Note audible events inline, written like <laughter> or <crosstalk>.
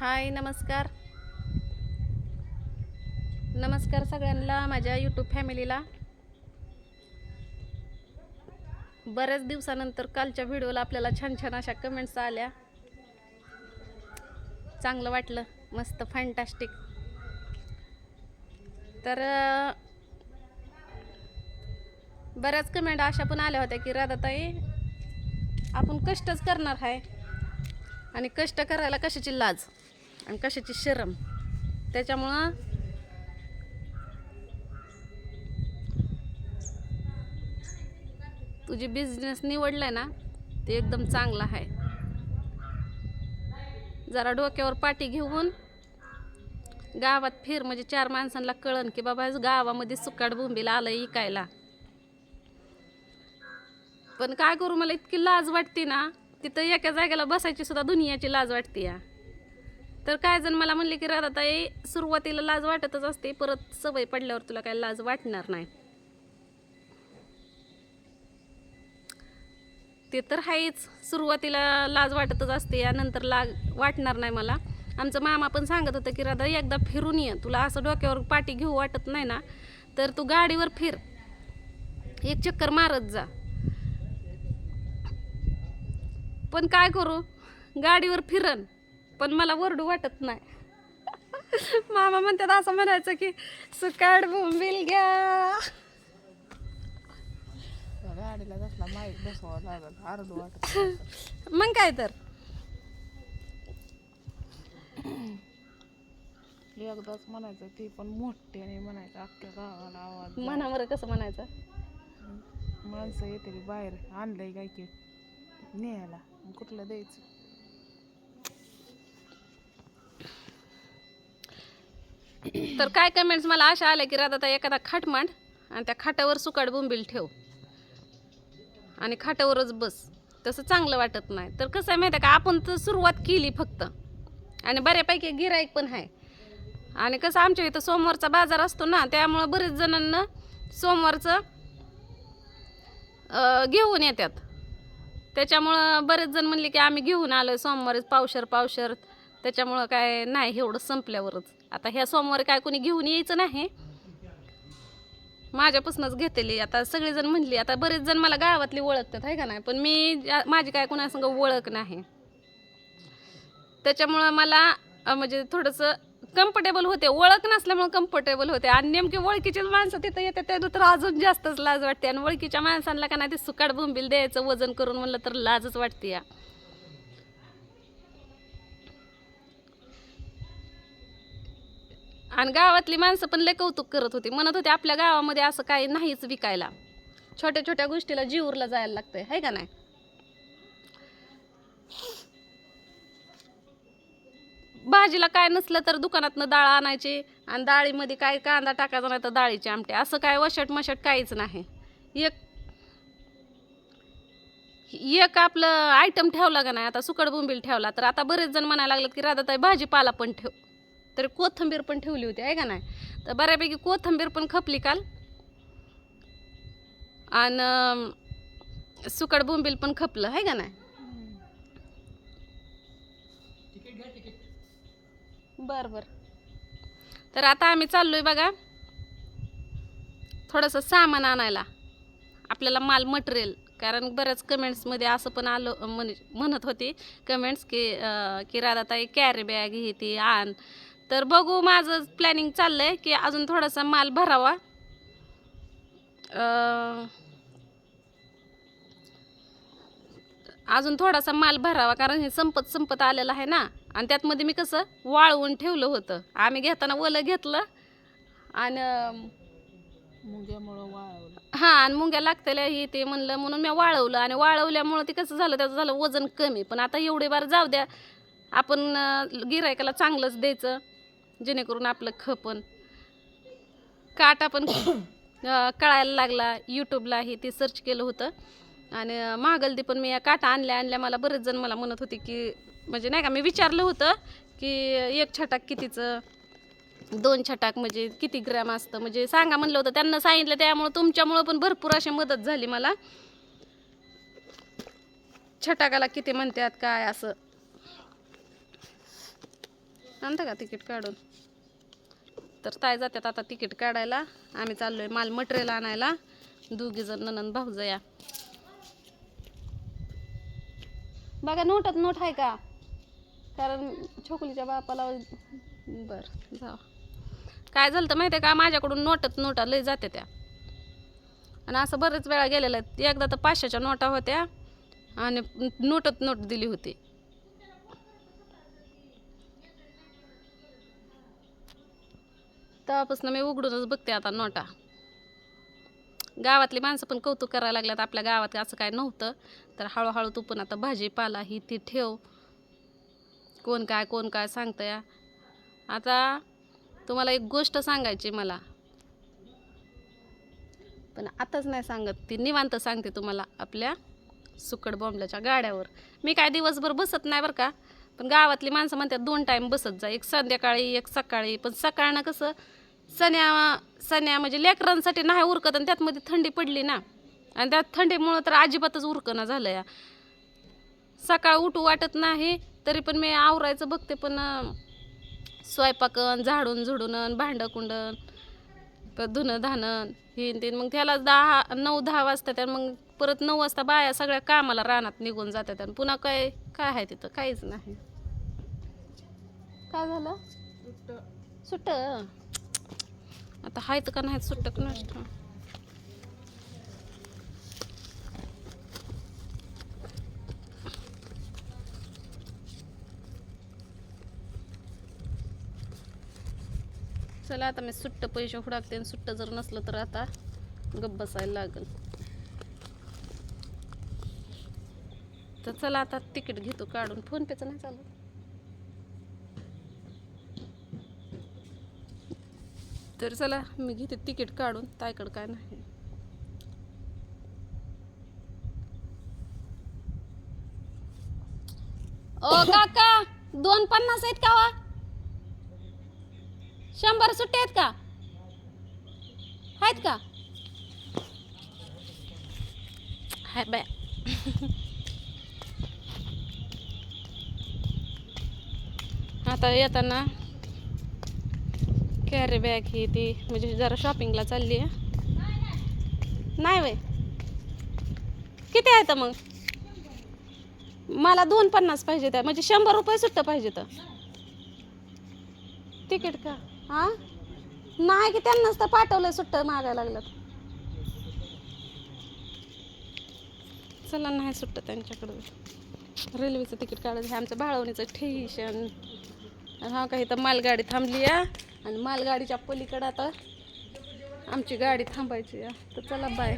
हाय नमस्कार. नमस्कार सगळ्यांना माझ्या यूट्यूब फॅमिलीला बऱ्याच दिवसानंतर कालच्या व्हिडिओला आपल्याला छान छान अशा कमेंट्स आल्या. चांगलं वाटलं मस्त फॅन्टॅस्टिक तर बऱ्याच कमेंट अशा पण आल्या होत्या की राधाताई आपण कष्टच करणार आहे आणि कष्ट करायला कशाची लाज? आणि कशाची शरम? त्याच्यामुळं तुझी बिझनेस निवडलाय ना ते एकदम चांगला आहे. जरा डोक्यावर पाठी घेऊन गावात फिर म्हणजे चार माणसांना कळन की बाबा गावामध्ये सुकाट बोंबीला आलं इकायला. पण काय करू मला इतकी लाज वाटते ना. तिथं एका जागेला बसायची सुद्धा दुनियाची लाज वाटते या. तर काय जण मला म्हणले की राधाताई सुरुवातीला लाज वाटतच असते परत सवय पडल्यावर तुला काय लाज वाटणार नाही. ते तर आहेच सुरुवातीला लाज वाटतच असते या नंतर लाज वाटणार नाही मला. आमचं मामा पण सांगत होतं की राधा एकदा फिरून ये तुला असं डोक्यावर पाठी घेऊ वाटत नाही ना तर तू गाडीवर फिर. एक चक्कर मारत जा. पण काय करू? गाडीवर फिरन पण मला वरडू वाटत नाही. <laughs> मामा म्हणतात असं म्हणायचं की सुकाड बोंबील घ्या. <laughs> मग काय तर. एकदाच म्हणायचं ती पण मोठ्याने म्हणायचं अख्ख्या गावाला आवाज. मनावर कसं म्हणायचं? माणसं येते बाहेर आणलंय काय की न्यायला. कुठलं द्यायचं तर काय कमेंट्स मला अशा आल्या की राधा एखादा खाट मांड आणि त्या खाटावर सुकाड बोंबील ठेव. आणि खाटावरच बस. तसं चांगलं वाटत नाही. तर कसं आहे माहिती आहे का? आपण तर सुरुवात केली फक्त. आणि बऱ्यापैकी गिराईक पण आहे. आणि कसं आमच्या इथं सोमवारचा बाजार असतो ना त्यामुळं बरेच जणांना सोमवारचं घेऊन येतात. त्याच्यामुळं बरेच जण म्हणले की आम्ही घेऊन आलो सोमवारी पावशर पावशर. त्याच्यामुळं काय नाही एवढं संपल्यावरच. आता ह्या सोमवारी काय कोणी घेऊन यायचं नाही. माझ्यापासूनच घेतली आता सगळेजण म्हणली आता बरेच जण मला गावातली ओळखतात आहे का नाही? पण मी माझी काय कोणासंग ओळख नाही. त्याच्यामुळं मला म्हणजे थोडंसं कम्फर्टेबल होते. ओळख नसल्यामुळे कम्फर्टेबल होते. आणि नेमकी ओळखीचीच माणसं तिथं येते त्यानं तर अजून जास्तच लाज वाटते. आणि ओळखीच्या माणसांना का नाही ते सुकाट बोंबील द्यायचं वजन करून म्हणलं तर लाजच वाटते या. आणि गावातली माणसं पण लय कौतुक करत होती. म्हणत होती आपल्या गावामध्ये असं काही नाहीच विकायला. छोट्या छोट्या गोष्टीला जीवरला जायला लागतंय. है का नाही? भाजीला काय नसलं तर दुकानातनं डाळ आणायची आणि डाळीमध्ये काय कांदा टाकायचा नाही तर डाळीचे आमटे. असं काय वशट मशट काहीच नाही. एक एक आपलं आयटम ठेवला का नाही? आता सुकड बोंबील ठेवला तर आता बरेच जण म्हणायला लागलेत की राधाताई भाजीपाला पण ठेव. तर कोथंबीर पण ठेवली होती आहे का नाही? तर बऱ्यापैकी कोथंबीर पण खपली काल. आणि सुकड बोंबील पण खपलं आहे का नाही? बर बर. तर आता आम्ही चाललोय बघा. थोडंसं सामान आणायला. आपल्याला माल मटेरियल कारण बऱ्याच कमेंट्समध्ये असं पण आलं म्हण म्हणत होती कमेंट्स की की राधाताई कॅरी बॅग ही ती आण. तर बघू माझं प्लॅनिंग चाललं आहे की अजून थोडासा माल भरावा. अजून थोडासा माल भरावा कारण हे संपत संपत आलेलं आहे ना. आणि त्यातमध्ये मी कसं वाळवून ठेवलं होतं. आम्ही घेताना ओलं घेतलं आणि मुंग्यामुळं वाळवलं. हां आणि मुंग्या लागतेल्या ही ते म्हणलं म्हणून मी वाळवलं. आणि वाळवल्यामुळं ते कसं झालं त्याचं झालं वजन कमी. पण आता एवढे बार जाऊ द्या. आपण गिरायकाला चांगलंच द्यायचं जेणेकरून आपलं खपन. काटा पण कळायला लागला. यूट्यूबलाही ते सर्च केलं होतं. आणि अं, महागलदी पण मी या काटा आणल्या आणल्या मला बरेच जण मला म्हणत होते की म्हणजे नाही का मी विचारलं होतं की एक छटाक कितीचं दोन छटाक म्हणजे किती ग्रॅम असतं? म्हणजे सांगा म्हणलं होतं त्यांना सांगितलं त्यामुळं तुमच्यामुळं पण भरपूर अशी मदत झाली मला. छटाकाला किती म्हणतात काय असं. आणता का तिकीट काढून? तर ताय जातात आता तिकीट काढायला. आम्ही चाललोय माल मटेरियल आणायला. दोघी जण ननंद भाऊजया. बघा नोटात नोट आहे का? कारण छोकलीच्या बापाला बर जा काय झालं तर माहिती आहे का? माझ्याकडून नोटत नोटा लई जाते त्या. आणि असं बरेच वेळा गेलेलं आहे एकदा तर पाचशेच्या नोटा होत्या आणि नोटत नोट दिली होती. तेव्हापासून मी उघडूनच बघते आता नोटा. गावातली माणसं पण कौतुक करायला लागल्यात. आपल्या गावात असं काय नव्हतं. तर हळूहळू तू पण आता भाजीपाला ही ती ठेव. कोण काय कोण काय सांगतंय आता तुम्हाला एक गोष्ट सांगायची मला. पण आताच नाही सांगत ती निवांत सांगते तुम्हाला आपल्या सुकड बॉम्बल्याच्या गाड्यावर. मी काय दिवसभर बसत नाही बरं का पण गावातली माणसं म्हणतात दोन टाईम बसत जा एक संध्याकाळी एक सकाळी. पण सकाळनं कसं सण्या सण्या म्हणजे लेकरांसाठी नाही उरकत आणि त्यातमध्ये थंडी पडली ना. आणि त्यात थंडीमुळं तर अजिबातच उरकणं झालं या. सकाळ उठू वाटत नाही तरी पण मी आवरायचं बघते पण स्वयंपाकन झाडून झुडून भांडं कुंडन धुणं धाणं हे ते. मग त्याला दहा नऊ दहा वाजतात आणि मग परत नऊ वाजता बाया सगळ्या कामाला रानात निघून जातात आणि पुन्हा काय काय आहे तिथं? काहीच नाही. काय झालं? सुट्ट. आता हायत का नाही सुट्ट का नष्ट चला आता मी सुट्ट पैसे हुडाकते आणि सुट्ट जर नसलं तर आता गप्प बसायला लागल तर चला आता तिकीट घेतो काढून. फोन पेचं नाही चालू तर चला मी घेते तिकीट काढून. तायकड काय नाही. ओ काका दोन पन्नास आहेत का वा? शंभर सुट्टे आहेत का? आहेत का? Hi bye. आता येताना कॅरी बॅग ही ती म्हणजे जरा शॉपिंगला चालली आहे. नाही वय किती आहे तर मग? मला दोन पन्नास पाहिजे त्या म्हणजे शंभर रुपये सुट्ट पाहिजे तर तिकीट का? हा? नाही की त्यांनाच तर पाठवलं सुट्ट मागायला लागलं चला नाही सुट्ट त्यांच्याकडं. रेल्वेचं तिकीट काढायचं हे आमचं भाळवणीचं ठेशन. हा काही तर मालगाडी थांबली या आणि मालगाडीच्या पलीकडं आता आमची गाडी थांबायची या तर चला बाय